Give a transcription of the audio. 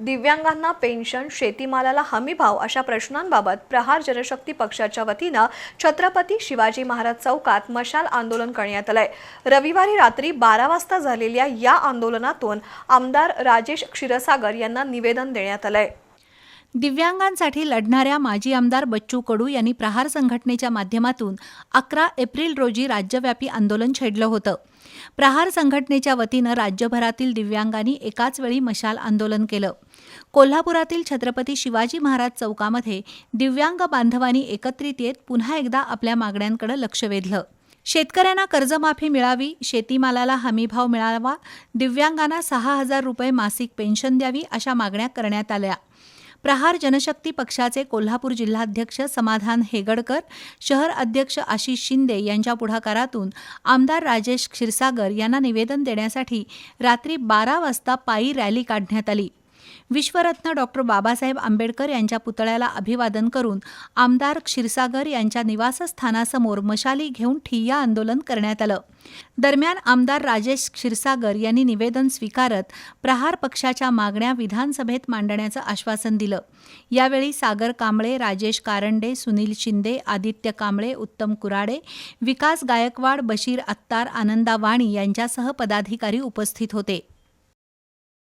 दिव्यांगांना पेन्शन शेतीमालाला हमीभाव अशा प्रश्नांबाबत प्रहार जनशक्ती पक्षाच्या वतीनं छत्रपती शिवाजी महाराज चौकात मशाल आंदोलन करण्यात आलंय. रविवारी रात्री बारा वाजता झालेल्या या आंदोलनातून आमदार राजेश क्षीरसागर यांना निवेदन देण्यात आलंय. दिव्यांगांसाठी लढणाऱ्या माजी आमदार बच्चू कडू यांनी प्रहार संघटनेच्या माध्यमातून अकरा एप्रिल रोजी राज्यव्यापी आंदोलन छेडलं होतं. प्रहार संघटनेच्या वतीनं राज्यभरातील दिव्यांगांनी एकाच वेळी मशाल आंदोलन केलं. कोल्हापुरातील छत्रपती शिवाजी महाराज चौकामध्ये दिव्यांग बांधवांनी एकत्रित येत पुन्हा एकदा आपल्या मागण्यांकडे लक्ष वेधलं. शेतकऱ्यांना कर्जमाफी मिळावी शेतीमालाला हमीभाव मिळावा दिव्यांगांना सहा हजार रुपये मासिक पेन्शन द्यावी अशा मागण्या करण्यात आल्या. प्रहार जनशक्ती पक्षाचे कोल्हापूर जिल्हाध्यक्ष समाधान हेगडकर शहर अध्यक्ष आशिष शिंदे यांच्या पुढाकारातून आमदार राजेश क्षीरसागर यांना निवेदन देण्यासाठी रात्री बारा वाजता पायी रॅली काढण्यात आली. विश्वरत्न डॉक्टर बाबासाहेब आंबेडकर यांच्या पुतळ्याला अभिवादन करून आमदार क्षीरसागर यांच्या निवासस्थानासमोर मशाली घेऊन ठिय्या आंदोलन करण्यात आलं. दरम्यान आमदार राजेश क्षीरसागर यांनी निवेदन स्वीकारत प्रहार पक्षाच्या मागण्या विधानसभेत मांडण्याचं आश्वासन दिलं. यावेळी सागर कांबळे राजेश कारंडे सुनील शिंदे आदित्य कांबळे उत्तम कुराडे विकास गायकवाड बशीर अत्तार आनंदा वाणी यांच्यासह पदाधिकारी उपस्थित होते.